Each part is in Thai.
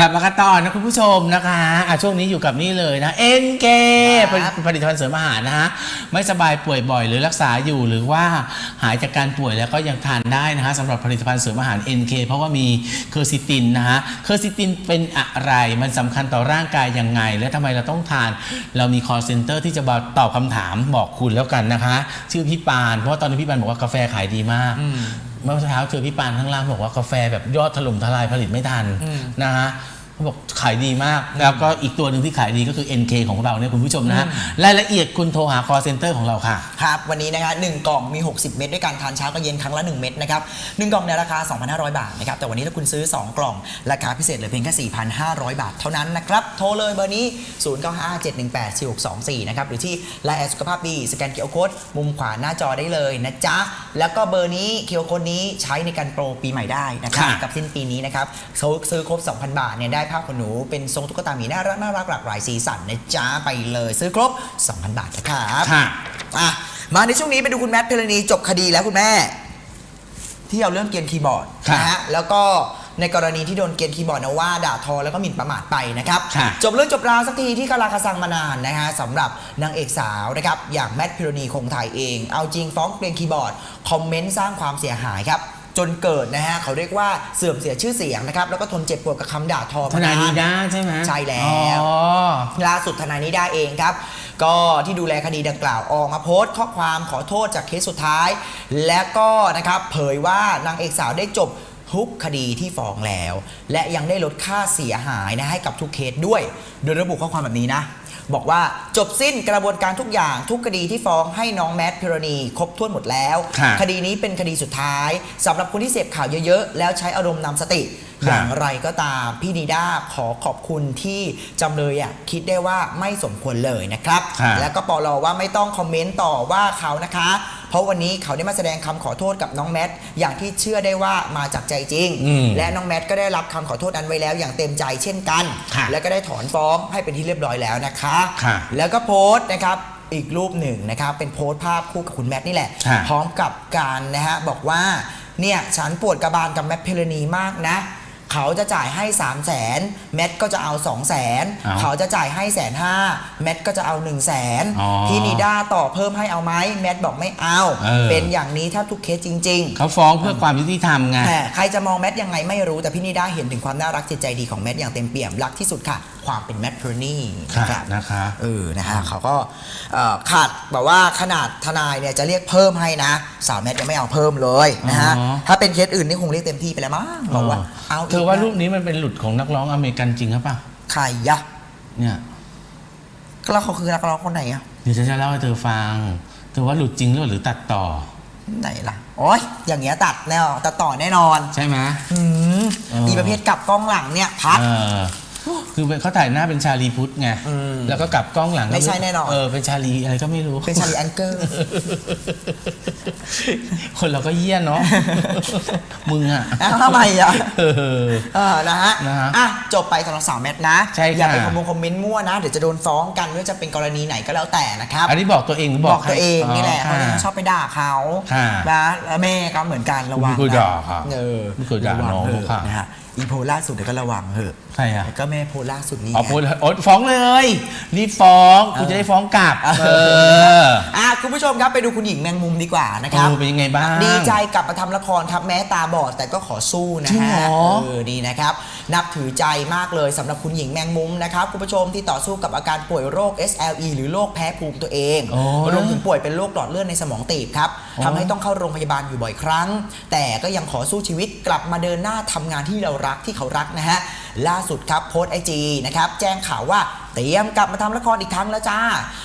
กลับมากันต่อนะคุณผู้ชมนะคะอะช่วงนี้อยู่กับนี่เลยนะเอ็นเกครับผลิตภัณฑ์เสริมอาหารนะฮะไม่สบายป่วยบ่อยหรือรักษาอยู่หรือว่าหายจากการป่วยแล้วก็ยังทานได้นะฮะสำหรับผลิตภัณฑ์เสริมอาหาร NK เพราะว่ามีเคอร์ซิตินนะฮะเคอร์ซิตินเป็นอะไรมันสำคัญต่อร่างกายยังไง และทำไมเราต้องทาน เรามี call center ที่จะมาตอบคำถามบอกคุณแล้วกันนะคะ ชื่อพี่ปานเพราะว่าตอนนี้พี่ปานบอกว่ากาแฟขายดีมาก เมื่อเช้าเจอพี่ปานข้างล่างบอกว่ากาแฟแบบยอดถล่มทลายผลิตไม่ทันนะฮะเขาบอกขายดีมาก แล้วก็อีกตัวหนึ่งที่ขายดีก็คือ NK ของเราเนี่ยคุณผู้ชมนะฮะรายละเอียดคุณโทรหา call center ของเราค่ะ ครับวันนี้นะคะหนึ่งกล่องมี 60 เม็ดด้วยกันทานเช้ากับเย็นครั้งละ 1 เม็ดนะครับหนึ่งกล่องในราคา 2,500 บาทนะครับแต่วันนี้ถ้าคุณซื้อ 2 กล่อง ราคาพิเศษเหลือเพียงแค่ 4,500 บาทเท่านั้นนะครับโทรเลยเบอร์นี้ 0957184624 นะครับหรือที่ไลน์แอดสุขภาพดีสแกนเคียวโค้ดมุมขวาหน้าจอได้เลยนะจ๊ะ แล้วก็เบอร์นี้เคียวโค้ดนี้ใช้ในการโปรปีใหม่ได้นะครับค่ะ กับสิ้นปีนี้นะครับซื้อซื้อครบ 2,000 บาทเนี่ยได้ภาพขนหนูเป็นทรงตุ๊กตาหมีน่ารักน่ารักหลากหลายสีสันนะจ๊ะไปเลย ซื้อครบ 2,000 บาทนะครับค่ะ อะมาในช่วงนี้ไปดูคุณแมทเพลนีจบคดีแล้วคุณแม่ ที่เอาเรื่องเกรียนคีย์บอร์ดครับนะฮะแล้วก็ ในกรณีที่โดนเกรียนคีย์บอร์ดนะว่าด่าทอแล้วก็หมิ่นประมาทไปนะครับ ค่ะจบเรื่องจบราวสักทีที่คาราคาซังมานานนะฮะสำหรับนางเอกสาวนะครับอย่างแมทพิรณีคงถ่ายเอง เอาจริงฟ้องเกรียนคีย์บอร์ด คอมเมนต์สร้างความเสียหายครับ จนเกิดนะฮะเขาเรียกว่าเสื่อมเสียชื่อเสียงนะครับแล้วก็ทนเจ็บปวดกับคำด่าทอทนายมนีด้าใช่ไหมใช่แล้ว อ๋อ ล่าสุดทนายนิด้าเองครับ ก็ที่ดูแลคดีดังกล่าวออกมาโพสต์ข้อความขอโทษจากเคสสุดท้าย และก็นะครับเผยว่านางเอกสาวได้จบ ทุกคดีที่ฟ้องแล้ว และยังได้ลดค่าเสียหายนะให้กับทุกเคสด้วย โดยระบุข้อความแบบนี้นะ บอกว่าจบสิ้นกระบวนการทุกอย่างทุกคดีที่ฟ้องให้น้องแมทพิรณี ครบถ้วนหมดแล้ว ค่ะคดีนี้เป็นคดีสุดท้ายสำหรับคนที่เสพข่าวเยอะๆ แล้วใช้อารมณ์นำสติ ค่ะ อย่างไรก็ตามพี่นีด้าขอขอบคุณที่จำเลยอะคิดได้ว่าไม่สมควรเลยนะครับ ค่ะ แล้วก็ปลอว่าไม่ต้องคอมเมนต์ต่อว่าเขานะคะ เพราะวันนี้เขาได้มาแสดงคำขอโทษกับน้องแมทอย่างที่เชื่อได้ว่ามาจากใจจริงอืมและน้องแมทก็ได้รับคำขอโทษนั้นไว้แล้วอย่างเต็มใจเช่นกันค่ะและก็ได้ถอนฟ้องให้เป็นที่เรียบร้อยแล้วนะคะค่ะแล้วก็โพสต์นะครับอีกรูปหนึ่งนะครับ เป็นโพสต์ภาพคู่กับคุณแมทนี่แหละค่ะพร้อมกับการนะฮะบอกว่าเนี่ยฉันปวดกระบาลกับแมทเพลนีมากนะ เขาจะจ่ายให้ 3 0 0แสนแมทก็จะเอา 2 0 0แสนเอาเขาจะจ่ายให้แสนห้าแมทก็จะเอา 1 0 0 0 0แสนอ๋อพี่นิด้าต่อเพิ่มให้เอาไหมแมทบอกไม่เอาเออเป็นอย่างนี้ถ้าทุกเคสจริง ๆ เขาฟ้องเพื่อความยุติธรรมไง แต่ใครจะมองแมทยังไงไม่รู้แต่พี่นิด้าเห็นถึงความน่ารักจิตใจดีของแมทอย่างเต็มเปี่ยมรักที่สุดค่ะ ความเป็นแมทเพอร์นี่ค่ะนะครับนะคะเออนะฮะเขาก็เอ่อขาดแบบว่าขนาดทนายเนี่ยจะเรียกเพิ่มให้นะสาวแมทยังไม่เอาเพิ่มเลยนะฮะอ๋อถ้าเป็นเคสอื่นนี่คงเรียกเต็มที่ไปแล้วมั้งบอกว่าเอาเธอว่าอีกนะรูปนี้มันเป็นหลุดของนักร้องอเมริกันจริงหรือเปล่าใครยะเนี่ยก็แล้วเขาคือนักร้องคนไหนอะเดี๋ยวฉันจะเล่าให้เธอฟัง เธอว่าหลุดจริงหรือหรือตัดต่อไหนล่ะ โอ้ยอย่างเงี้ยตัดแน่ตัดต่อแน่นอน ใช่ไหมอืมเอออีอีประเภทกลับกล้องหลังเนี่ยพัดเออ คือเป็นเขาถ่ายหน้าเป็นชาลีพุทธไงอืมแล้วก็กลับกล้องหลังไม่ใช่แน่นอนเออเป็นชาลีอะไรก็ไม่รู้เป็นชาลีแองเกอร์ คนเราก็เยี่ยนเนาะมึงอะอ้าวทำไมอะเออเออนะฮะนะฮะอะจบไปสำหรับสาวแมทนะใช่ค่ะอย่าไปคอมมงคอมเมนต์มั่วนะ เดี๋ยวจะโดนฟ้องกันไม่ว่าจะเป็นกรณีไหนก็แล้วแต่นะครับ อันนี้บอกตัวเองหรือบบออกกตัวเองนี่แหละใคเพรราะฉะนั้นชอบไปด่าเขาค่ะนะแล้วแม่ก็เหมือนกันระวังไม่เคยนะด่าค่ะเออไม่เคยด่าระวัน้องเถอะค่ะนะฮะ อีโพลล่าสุดเดี๋ยวก็ระวังเถอะใครอะก็แม่โพลล่าสุดนี่อ๋อไงพูดโอ๊ยฟ้องเลยรีบฟ้องกูจะได้ฟ้องกลับเอ อ อะคุณผู้ชมครับไปดูคุณหญิงแมงมุมดีกว่านะเอครับอเป็นยังไงบ้างดีใจกลับมาทำละครครับแม้ตาบอดแต่ก็ขอสู้นะจริงฮะเหรอเออดีนะครับ นับถือใจมากเลยสำหรับคุณหญิงแมงมุมนะครับคุณผู้ชมที่ต่อสู้กับอาการป่วยโรค SLE หรือโรคแพ้ภูมิตัวเองโอ้รวมถึงป่วยเป็นโรคหลอดเลือดในสมองตีบครับโอ้ทำให้ต้องเข้าโรงพยาบาลอยู่บ่อยครั้ง แต่ก็ยังขอสู้ชีวิตกลับมาเดินหน้าทำงานที่เรารักที่เขารักนะฮะล่าสุดครับโพสไอจีนะครับแจ้งข่าวว่าเตรียมกลับมาทำละครอีกครั้งแล้วจ้า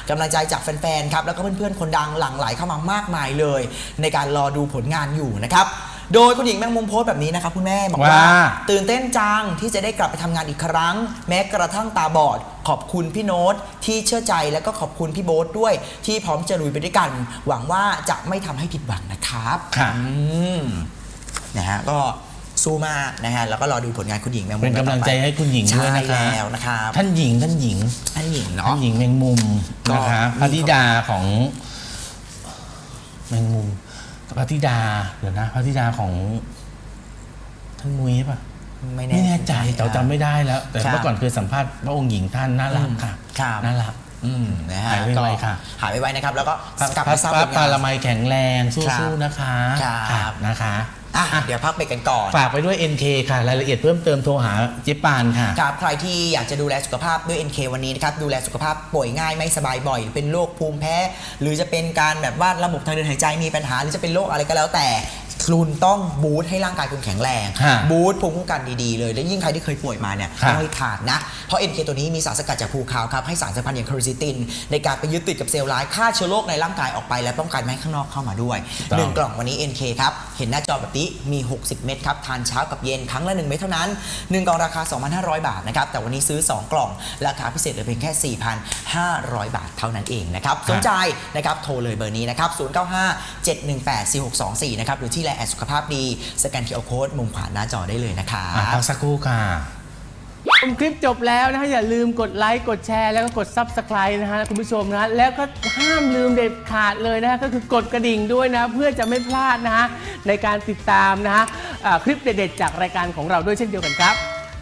กำลังใจจากแฟนๆครับแล้วก็เพื่อนๆคนดังหลั่งไหลเข้ามามากมายเลย ในการรอดูผลงานอยู่นะครับ โดยคุณหญิงแมงมุมโพสต์แบบนี้นะครับคุณแม่บอกว่า ว่า ตื่นเต้นจังที่จะได้กลับไปทำงานอีกครั้ง แม้กระทั่งตาบอด ขอบคุณพี่โน้ตที่เชื่อใจแล้วก็ขอบคุณพี่โบ๊ทด้วย ที่พร้อมจะลุยไปด้วยกัน หวังว่าจะไม่ทำให้ผิดหวังนะครับค่ะ อืมนะฮะก็สู้มากนะฮะแล้วก็รอดูผลงานคุณหญิงแมงมุมเป็นกำลังใจให้คุณหญิงด้วยนะคะ ใช่แล้วนะครับท่านหญิงท่านหญิงท่านหญิงท่าเนาะ นหญิงแมงมุมก็นะคะมี พระธิดาของแมงมุมกับ พระธิดาเดี๋ยวนะพระธิดาของท่านมุ้ยป่ะไม่แน่ไม่แน่ใจแต่จำไม่ได้แล้ว แต่ครับเมื่อก่อนเคยสัมภาษณ์พระองค์หญิงท่านน่ารักค่ะครับน่ารักอืมนะฮะหายไวๆก็ค่ะ หายไวๆนะครับ แล้วก็พระกลับพระมาสร้างพผระลปางารนมัยแข็งแรงครับสู้ๆนะคะครับนะคะ อะเดี๋ยวพักไปกันก่อนฝากไปด้วย NK ค่ะ รายละเอียดเพิ่มเติมโทรหาเจ๊ปานค่ะ ครับใครที่อยากจะดูแลสุขภาพด้วย NK วันนี้นะครับดูแลสุขภาพป่วยง่ายไม่สบายบ่อย เป็นโรคภูมิแพ้ หรือจะเป็นการแบบว่าระบบทางเดินหายใจมีปัญหา หรือจะเป็นโรคอะไรก็แล้วแต่ คุณต้องบูตให้ร่างกายคุณแข็งแรง ฮะบูตภูมิคุ้มกันดีๆเลย และยิ่งใครที่เคยป่วยมาเนี่ยครับต้องให้ทานนะ เพราะ NK ตัวนี้มีสารสกัดจากภูคาวครับ ให้สารสัมพันธ์อย่างคาร์ซิติน ในการไปยึดติดกับเซลล์ร้ายฆ่าเชื้อโรคในร่างกายออกไป และป้องกันไม่ให้ข้างนอกเข้ามาด้วยถูกต้อง หนึ่งกล่องวันนี้ NK ครับ เห็นหน้าจอแบบนี้มี 60 เม็ดครับ ทานเช้ากับเย็นครั้งละ1เม็ดเท่านั้น 1 กล่องราคา 2,500 บาทนะครับ แต่วันนี้ซื้อ 2 กล่อง ราคาพิเศษเหลือเพียงแค่ 4,500 บาทเท่านั้นเองนะครับ สนใจนะครับ โทรเลยเบอร์นี้นะครับ 0957184624 นะครับ หรือที่ไลน์แอดสุขภาพดี สแกน QR Code มุมขวาหน้าจอได้เลยนะคะ อะพักสักครู่ค่ะ ชมคลิปจบแล้วนะฮะอย่าลืมกดไลค์กดแชร์แล้วก็กด Subscribe นะฮะคุณผู้ชมนะฮะแล้วก็ห้ามลืมเด็ดขาดเลยนะฮะก็คือกดกระดิ่งด้วยนะ เพื่อจะไม่พลาดนะฮะในการติดตามนะฮะอ่าคลิปเด็ดๆจากรายการของเราด้วยเช่นเดียวกันครับ